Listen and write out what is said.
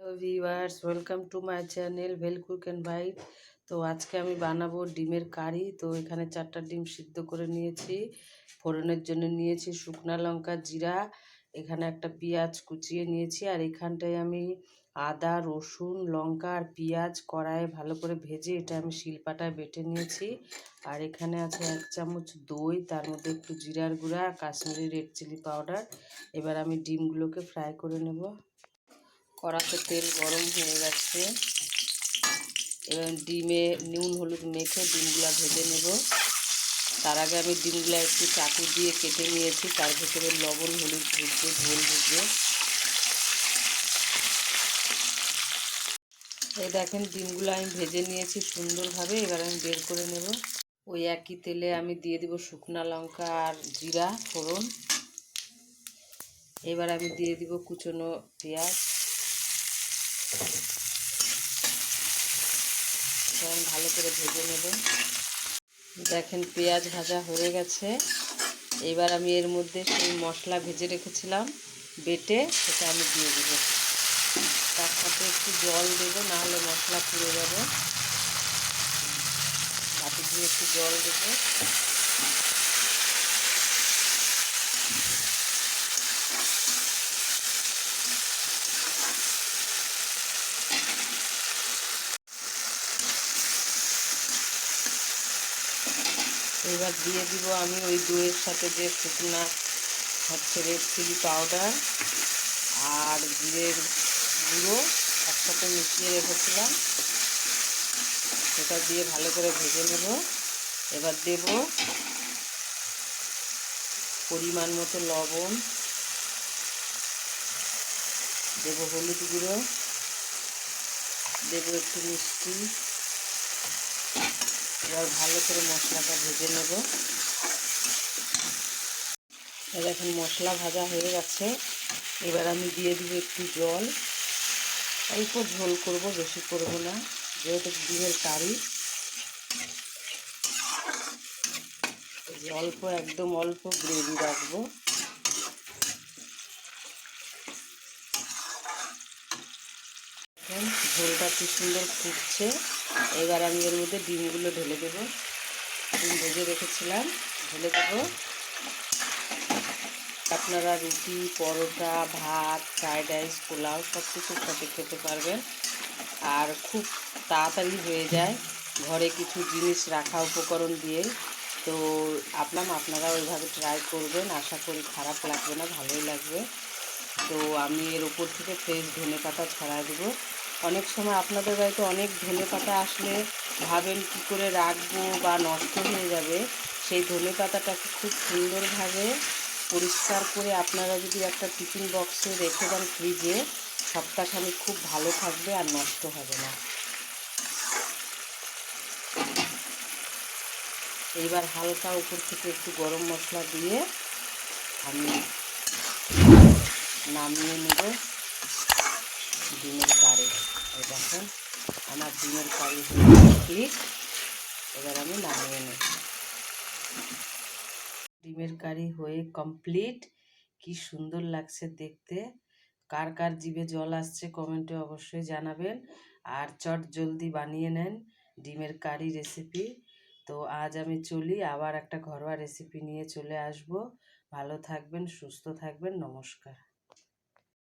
Hello viewers welcome to my channel well cook and bite তো আজকে আমি বানাবো ডিমের কারি। তো এখানে চারটা ডিম সিদ্ধ করে নিয়েছি। ফোড়নের জন্য নিয়েছি শুকনা লঙ্কা, জিরা। এখানে একটা পেঁয়াজ কুচিয়ে নিয়েছি। আর এখানটায় আমি আদা, রসুন, লঙ্কা আর পেঁয়াজ কড়াইয়ে ভালো করে ভেজে এটা আমি শিলপাটায় বেটে নিয়েছি। আর এখানে আছে এক চামচ দই, তার মধ্যে একটু জিরার গুঁড়া, কাশ্মীরি রেড চিলি পাউডার। এবার আমি ডিমগুলোকে ফ্রাই করে নেব। কড়াতে তেল গরম হয়ে গেছে। এবার ডিমে নুন, হলুদ মেখে ডিমগুলো ভেজে নেব। তার আগে আমি ডিমগুলো একটু চাকু দিয়ে কেটে নিয়েছি। তার ভেতরে লবণ, হলুদ ঢুকবে ঝোল ঢুকবে এই দেখেন, ডিমগুলো আমি ভেজে নিয়েছি সুন্দরভাবে। এবার আমি বের করে নেব। ওই একই তেলে আমি দিয়ে দিব শুকনা লঙ্কা আর জিরা, ফোড়ন। এবার আমি দিয়ে দিব কুচনো পেঁয়াজ। আমি ভালো করে ভেজে নেব। দেখেন পেঁয়াজ ভাজা হয়ে গেছে। এবার আমি এর মধ্যে সেই মশলা ভেজে রেখেছিলাম, বেটে সেটা আমি দিয়ে দেব। তার সাথে একটু জল দেবো, নাহলে মশলা পুড়ে যাবে। বাটি দিয়ে একটু জল দেবো। এবার দিয়ে দিব আমি ওই দইয়ের সাথে যে শুকনা হচ্ছে রেড চিলি পাউডার আর জিরের গুঁড়ো একসাথে মিশিয়ে রেখেছিলাম। সেটা দিয়ে ভালো করে ভেজে নেব। এবার দেব পরিমাণ মতো লবণ। দেব হলুদ গুঁড়ো। দেব একটু মিষ্টি। এবার ভালো করে মশলাটা ভেজে নেব। এখন মশলা ভাজা হয়ে গেছে। এবার আমি দিয়ে দিব একটু জল। অল্প ঝোল করব, বেশি করব না, যেহেতু ডিমের কারি। অল্প, একদম অল্প গ্রেভি রাখব। ঝোলটা কি সুন্দর ফুটছে। এবার আমি এর মধ্যে ডিমগুলো ঢেলে দেবো। ডিম ভেজে রেখেছিলাম, ঢেলে দেবো। আপনারা রুটি, পরোটা, ভাত ফ্রায়েড রাইস, পোলাও সব কিছুর সাথে খেতে পারবেন। আর খুব তাড়াতাড়ি হয়ে যায়। ঘরে কিছু জিনিস রাখা উপকরণ দিয়ে। তো আপনার আপনারা ওইভাবে ট্রাই করবেন। আশা করি খারাপ লাগবে না, ভালোই লাগবে। তো আমি এর উপর থেকে ফ্রেশ ধনে পাতা ছড়াই দেবো। অনেক সময় আপনাদের বাড়িতে অনেক ধনে পাতা আসলে ভাবেন কী করে রাখব বা নষ্ট হয়ে যাবে, সেই ধনে পাতাটাকে খুব সুন্দরভাবে পরিষ্কার করে আপনারা যদি একটা টিফিন বক্সে রেখে দেন ফ্রিজে, সপ্তাহখানি খুব ভালো থাকবে আর নষ্ট হবে না। এইবার হালকা উপর থেকে একটু গরম মশলা দিয়ে আমি নামিয়ে নেব। ডিমের কারি। দেখেন, আমার ডিমের কারি ঠিক এবার আমি নামিয়ে নেব। ডিমের কারি হয়ে কমপ্লিট কি সুন্দর লাগছে দেখতে। কার কার জিভে জল আসছে কমেন্টে অবশ্যই জানাবেন। আর চট জলদি বানিয়ে নেন ডিমের কারি রেসিপি তো আজ আমি চলি, আবার একটা ঘরোয়া রেসিপি নিয়ে চলে আসব। ভালো থাকবেন, সুস্থ থাকবেন, নমস্কার।